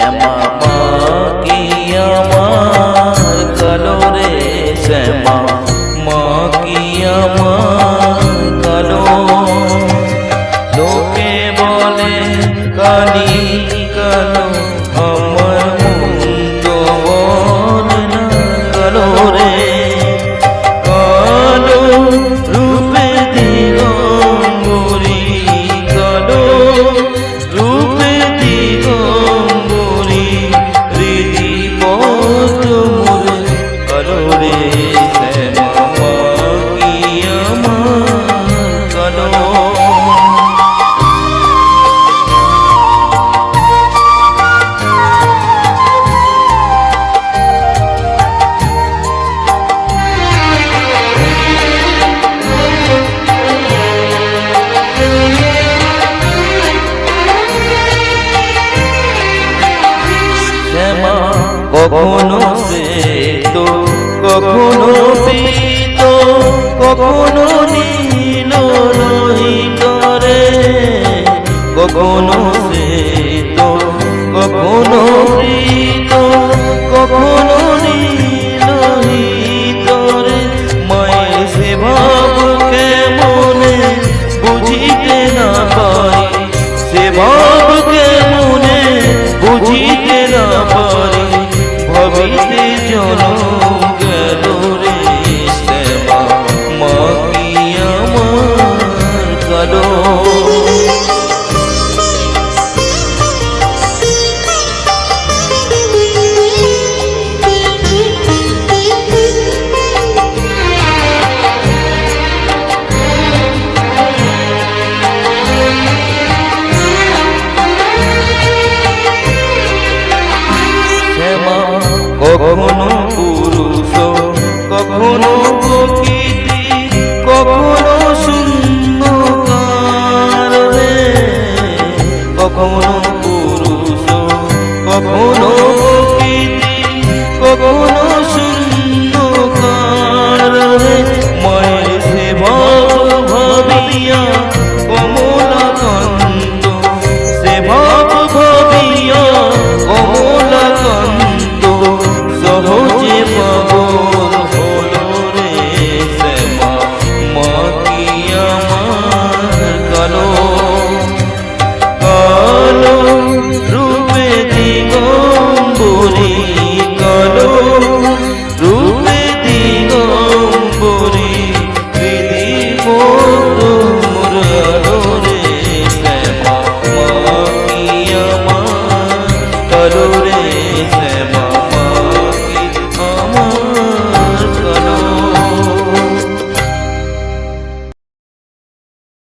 শ্যামা কি আমার কালো রে শ্যামা মা কি আমার কালো। লোকে বলে কালি কালো। শ্যামা কখনো শ্বেত কখনো পীত কখনো নীল রহিত রে কখনো শ্বেত কখনো পীত কখনো নীল রহিত রে মায়ের সে ভাব কেমনে বুঝিতে না পারি? সে ভক্তি চলো কখনো পুরুষ কখনো প্রকৃতি কখনো শূন্যকার মায়ের সেবা ভাবিয়া কমল